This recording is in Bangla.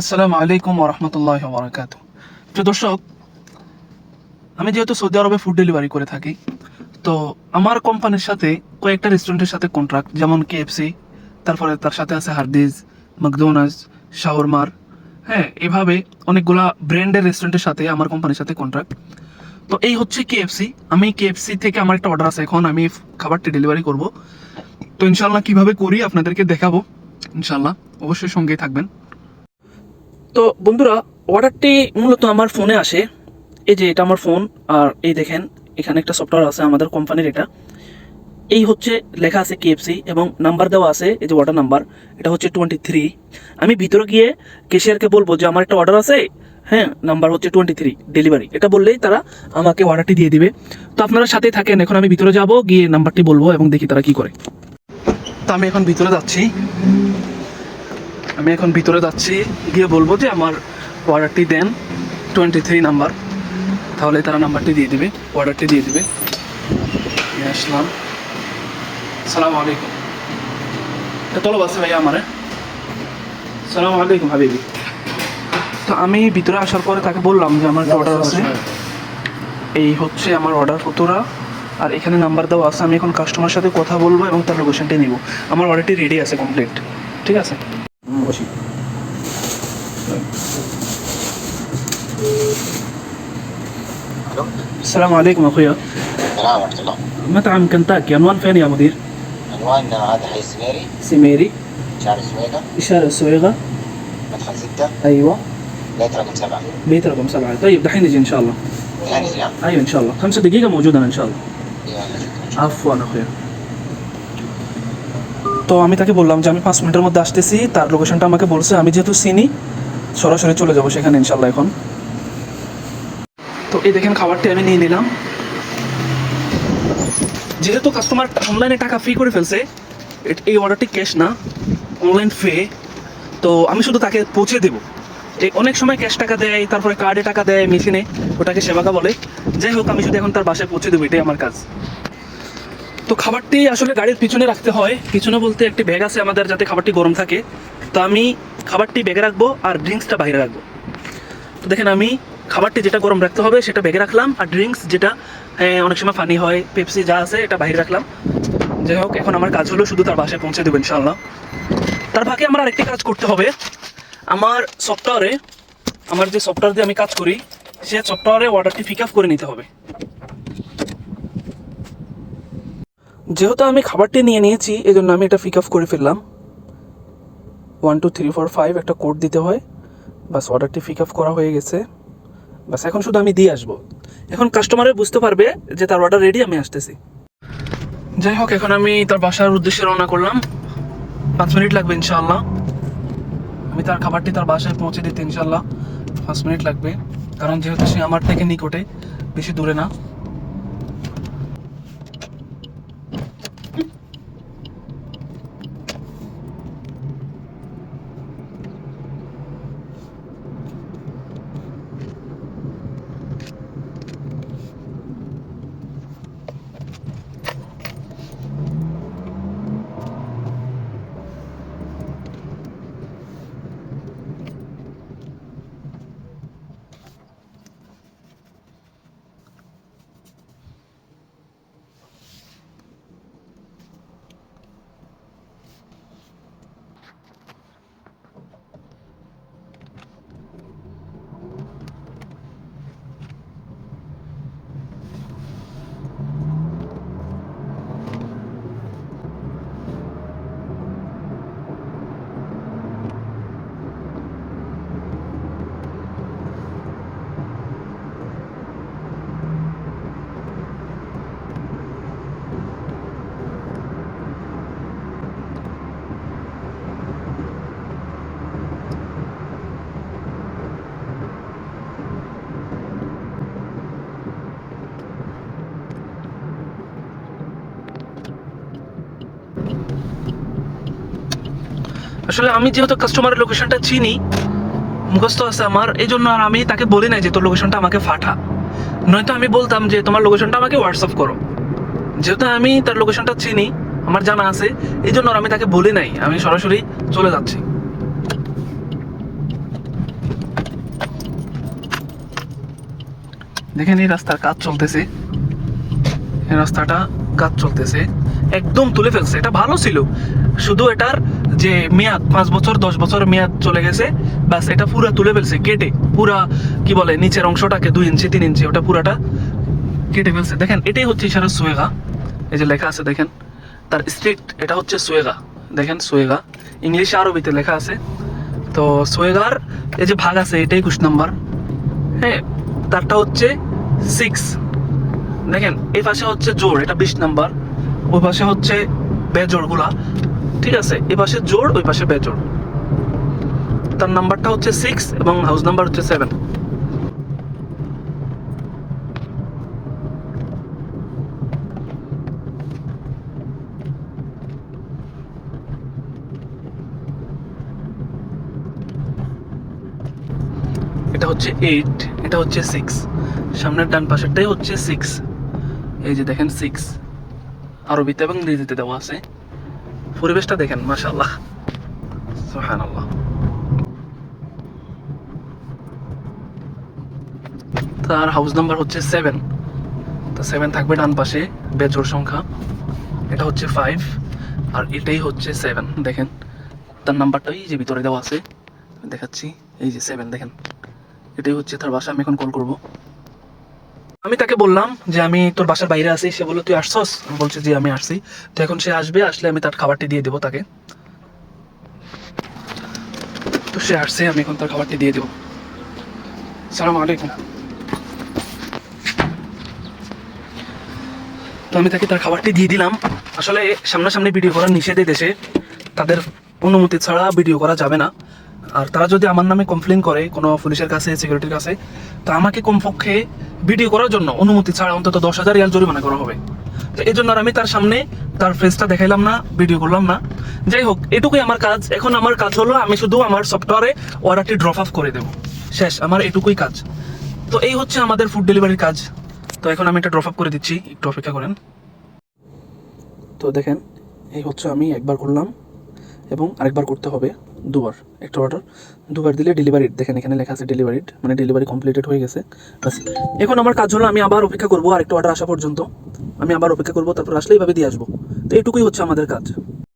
আসসালামু আলাইকুম ওরহমতুল্লাহ বরাকাত প্রিয় দর্শক, আমি যেহেতু সৌদি আরবে ফুড ডেলিভারি করে থাকি, তো আমার কোম্পানির সাথে কয়েকটা রেস্টুরেন্টের সাথে কন্ট্রাক্ট যেমন কেএফসি তারপরে তার সাথে আছে হার্দিজ ম্যাকডোনাল্ডস শাওরমার হ্যাঁ এভাবে অনেকগুলা ব্র্যান্ডের রেস্টুরেন্টের সাথে আমার কোম্পানির সাথে কন্ট্রাক্ট তো এই হচ্ছে কেএফসি আমি কেএফসি থেকে আমার একটা অর্ডার আছে এখন, আমি খাবারটি ডেলিভারি করব। তো ইনশাল্লাহ কীভাবে করি আপনাদেরকে দেখাবো। ইনশাল্লাহ অবশ্যই সঙ্গেই থাকবেন। তো বন্ধুরা অর্ডারটি মূলত আমার ফোনে আসে। এই যে এটা আমার ফোন আর এই দেখেন, এখানে একটা সফটওয়্যার আছে আমাদের কোম্পানির এটা। এই হচ্ছে লেখা আছে কেএফসি এবং নাম্বার দেওয়া আছে, এই যে অর্ডার নাম্বার এটা হচ্ছে টোয়েন্টি থ্রি আমি ভিতরে গিয়ে কেশিয়ারকে বলব যে, আমার একটা অর্ডার আছে? হ্যাঁ নাম্বার হচ্ছে টোয়েন্টি থ্রি ডেলিভারি এটা বললেই তারা আমাকে অর্ডারটি দিয়ে দিবে। তো আপনারা সাথেই থাকেন, এখন আমি ভিতরে যাব, গিয়ে নাম্বারটি বলব এবং দেখি তারা কি করে। তো আমি এখন ভিতরে যাচ্ছি। আমি এখন ভিতরে যাচ্ছি গিয়ে বলব যে আমার অর্ডারটি দেন টোয়েন্টি থ্রি নাম্বার তাহলে তারা নাম্বারটি দিয়ে দেবে অর্ডারটি দিয়ে দেবে। আসলাম। সালাম আলাইকুম। তলব আছে ভাইয়া আমার। সালাম আলাইকুম হাবিবি। তো আমি ভিতরে আসার পরে তাকে বললাম যে আমার অর্ডার আছে। এই হচ্ছে আমার অর্ডার ফটোরা আর এখানে নাম্বার দেওয়া আছে। আমি এখন কাস্টমার সাথে কথা বলব এবং তার লোকেশনটি নিব। আমার অর্ডারটি রেডি আছে কমপ্লিট ঠিক আছে? ألو السلام عليكم أخويا. السلام ورحمة الله. مطعم كنتاكي عنوان فين يا مدير؟ عنوان هذا حي السميري سميري. شارع السويقة إشارة السويغة مدخل ستة. أيوه. بيت رقم سبعة. بيت رقم سبعة. طيب دحين نجي إن شاء الله. الحين يجي ها؟ أيوه إن شاء الله. خمسة دقيقة موجود أنا إن شاء الله. يلا. شكرا عفوا أخويا. তো আমি তাকে বললাম যে আমি পাঁচ মিনিটের মধ্যে আসতেছি, তার লোকেশনটা আমাকে বলছে, আমি যেহেতু চিনি, সরাসরি চলে যাব সেখানে ইনশাল্লাহ এখন। তো এই দেখেন খাবারটি আমি নিয়ে নিলাম। যেহেতু কাস্টমার অনলাইনে টাকা ফ্রি করে ফেলছে এই অর্ডারটি ক্যাশ না অনলাইন ফে তো আমি শুধু তাকে পৌঁছে দেবো। এই অনেক সময় ক্যাশ টাকা দেয়, তারপরে কার্ডে টাকা দেয়, মেশিনে, ওটাকে সেবাকা বলে। যাই হোক, আমি শুধু এখন তার বাসায় পৌঁছে দেবো, এটাই আমার কাজ। তো খাবারটি আসলে গাড়ির পিছনে রাখতে হয়। পিছনে বলতে একটি ব্যাগ আছে আমাদের, যাতে খাবারটি গরম থাকে। তো আমি খাবারটি ব্যাগে রাখব আর ড্রিঙ্কসটা বাইরে রাখব। তো দেখেন আমি খাবারটি যেটা গরম রাখতে হবে সেটা ব্যাগে রাখলাম। আর ড্রিঙ্কস যেটা অনেক সময় ফানি হয় পেপসি যা আছে এটা বাইরে রাখলাম। যাই হোক, এখন আমার কাজ হলো শুধু তার বাসায় পৌঁছে দেবো ইনশাল্লাহ তার ফাঁকে আমার আরেকটি কাজ করতে হবে। আমার সফটওয়্যারে আমার যে সফটওয়্যার দিয়ে আমি কাজ করি, সে সফটওয়্যারে অর্ডারটি পিক আপ করে নিতে হবে। যেহেতু আমি খাবারটি নিয়ে নিয়েছি এই জন্য আমি এটা পিক আপ করে ফেললাম। One two three four five একটা কোড দিতে হয়। বাস অর্ডারটি পিক আপ করা হয়ে গেছে। বাস এখন শুধু আমি দিয়ে আসব। এখন কাস্টমারে বুঝতে পারবে যে তার অর্ডার রেডি আমি আসতেছি। যাই হোক, এখন আমি তার বাসার উদ্দেশ্যে রওনা করলাম। পাঁচ মিনিট লাগবে ইনশাল্লাহ আমি তার খাবারটি তার বাসায় পৌঁছে দিতে ইনশাল্লাহ পাঁচ মিনিট লাগবে। কারণ যেহেতু সে আমার থেকে নিকটে, বেশি দূরে না। আসলে আমি যেহেতু কাস্টমারের লোকেশনটা চিনি, মুখস্থ আছে আমার এই জন্য আর আমি তাকে বলি নাই যে তোর লোকেশনটা আমাকে ফাটা নয়তো আমি বলতাম যে তোমার লোকেশনটা আমাকে হোয়াটসঅ্যাপ করো। যেহেতু আমি তার লোকেশনটা চিনি, আমার জানা আছে এই জন্য আমি তাকে বলি নাই, আমি সরাসরি চলে যাচ্ছি। দেখেন এই রাস্তার কাজ চলতেছে। এই রাস্তাটা কাজ চলতেছে। একদম তুলে ফেলছে। এটা ভালো ছিল। শুধু এটার যে মেয়াদ, পাঁচ বছর, দশ বছর মেয়াদ চলে গেছে, ব্যাস, এটা পুরা তুলে ফেলছে, কেটে, পুরা, কি বলে, নিচের অংশটাকে দুই ইঞ্চি, তিন ইঞ্চি, ওটা পুরাটা কেটে ফেলছে। দেখেন, এটাই হচ্ছে ইশারা সোয়েগা। এই যে লেখা আছে, দেখেন, তার স্ট্রিক্ট এটা হচ্ছে সোয়েগা। দেখেন, সোয়েগা। ইংলিশে, আরবিতে লেখা আছে। তো সোয়েগার এই যে ভাগ আছে, এটাই কুশ নাম্বার। হ্যাঁ তারটা হচ্ছে সিক্স দেখেন এই পাশে হচ্ছে জোর এটা বিশ নাম্বার। ওই পাশে হচ্ছে বেজোড়গুলা ঠিক আছে এই পাশে জোর, ওই পাশে বেজোড় তার নাম্বারটা হচ্ছে সিক্স এবং হাউস নাম্বার হচ্ছে সেভেন এটা হচ্ছে এইট এটা হচ্ছে সিক্স সামনের ডান পাশেরটাই হচ্ছে সিক্স এই যে দেখেন সিক্স আরবিতে এবং ইংরেজিতে দেওয়া আছে। পরিবেশটা দেখেন মাশাল্লাহ সুহান আল্লাহ তার হাউস নাম্বার হচ্ছে সেভেন তো সেভেন থাকবে ডান পাশে, বেজোর সংখ্যা। এটা হচ্ছে ফাইভ আর এটাই হচ্ছে সেভেন দেখেন। তার নাম্বারটা এই যে ভিতরে দেওয়া আছে, দেখাচ্ছি। এই যে সেভেন দেখেন। এটাই হচ্ছে তার বাসা, আমি এখন কল করব। আমি তাকে বললাম যে আমি তোর বাসার বাইরে আছি। সে বলল, তুই আসছস? বলছি যে আমি আসছি। তো এখন সে আসবে, আসলে আমি তার খাবারটি দিয়ে দেবো তাকে। তো সে আসছে, আমি এখন তার খাবারটি দিয়ে দেবো। সালাম আলাইকুম। তো আমি তাকে তার খাবারটি দিয়ে দিলাম। আসলে সামনাসামনি ভিডিও করার নিষেধে দেশে তাদের অনুমতি ছাড়া ভিডিও করা যাবে না। আর তারা যদি আমার নামে কমপ্লেন করে কোনো পুলিশের কাছে সিকিউরিটির কাছে, তো আমাকে কমপক্ষে ভিডিও করার জন্য অনুমতি ছাড়া অন্তত দশ হাজার রিয়াল জরিমানা করা হবে। তো এই জন্য আমি তার সামনে তার ফেসটা দেখাইলাম না ভিডিও করলাম না। যাই হোক, এটুকুই আমার কাজ। এখন আমার কাজ হলো আমি শুধু আমার সফটওয়্যারে অর্ডারটি ড্রপ অফ করে দেবো। শেষ, আমার এটুকুই কাজ। তো এই হচ্ছে আমাদের ফুড ডেলিভারির কাজ। তো এখন আমি এটা ড্রপ অফ করে দিচ্ছি। একটু অপেক্ষা করেন। তো দেখেন, এই হচ্ছে আমি একবার করলাম এবং আরেকবার করতে হবে। দুবার, একটা অর্ডার দুবার দিলে ডেলিভারি দেখেন, এখানে লেখা আছে ডেলিভারি মানে ডেলিভারি কমপ্লিটেড হয়ে গেছে। বাস। এখন আমার কাজ হলো আমি আবার অপেক্ষা করব আরেকটা অর্ডার আসা পর্যন্ত। আমি আবার অপেক্ষা করব, তারপর আসলে এইভাবে দিয়ে আসব। তো এইটুকুই হচ্ছে আমাদের কাজ।